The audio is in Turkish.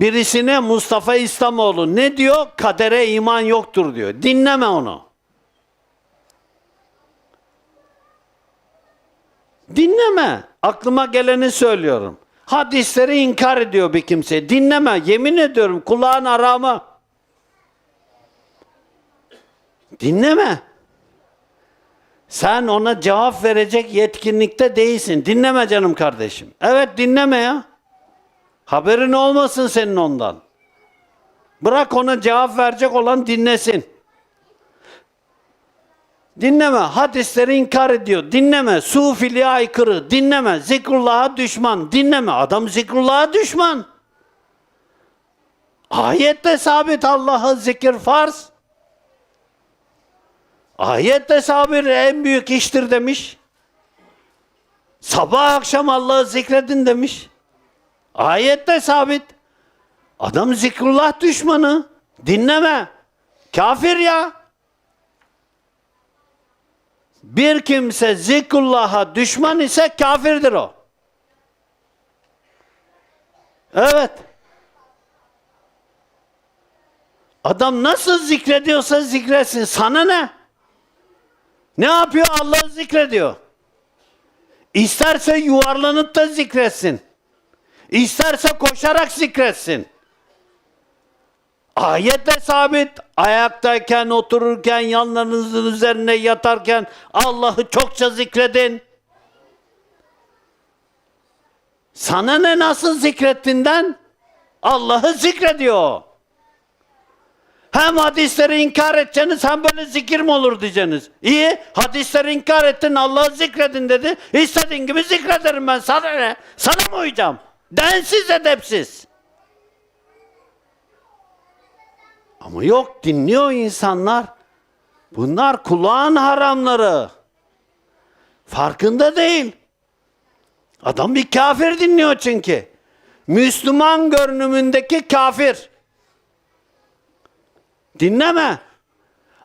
Birisine Mustafa İslamoğlu ne diyor? Kadere iman yoktur diyor. Dinleme onu. Dinleme. Aklıma geleni söylüyorum. Hadisleri inkar ediyor bir kimse. Dinleme. Yemin ediyorum kulağın aramı. Dinleme. Sen ona cevap verecek yetkinlikte değilsin. Dinleme canım kardeşim. Evet dinleme ya. Haberin olmasın senin ondan. Bırak ona cevap verecek olan dinlesin. Dinleme. Hadisleri inkar ediyor. Dinleme. Sufiliğe aykırı. Dinleme. Zikrullah'a düşman. Dinleme. Adam zikrullah'a düşman. Ayette sabit Allah'ı zikir farz. Ayette sabir en büyük iştir demiş. Sabah akşam Allah'ı zikredin demiş. Ayette sabit. Adam zikrullah düşmanı. Dinleme. Kafir ya. Bir kimse zikrullah'a düşman ise kafirdir o. Evet. Adam nasıl zikrediyorsa zikretsin. Sana ne? Ne yapıyor? Allah'ı zikrediyor. İsterse yuvarlanıp da zikretsin. İsterse koşarak zikretsin. Ayette sabit. Ayaktayken, otururken, yanlarınızın üzerine yatarken Allah'ı çokça zikredin. Sana ne nasıl zikrettiğinden? Allah'ı zikrediyor. Hem hadisleri inkar edeceksiniz hem böyle zikir mi olur diyeceksiniz. İyi hadisleri inkar ettin Allah'ı zikredin dedi. İstediğin gibi zikrederim ben sana ne? Sana mı uyacağım? Densiz edepsiz. Ama yok dinliyor insanlar. Bunlar kulağın haramları. Farkında değil. Adam bir kafir dinliyor çünkü. Müslüman görünümündeki kafir. Dinleme.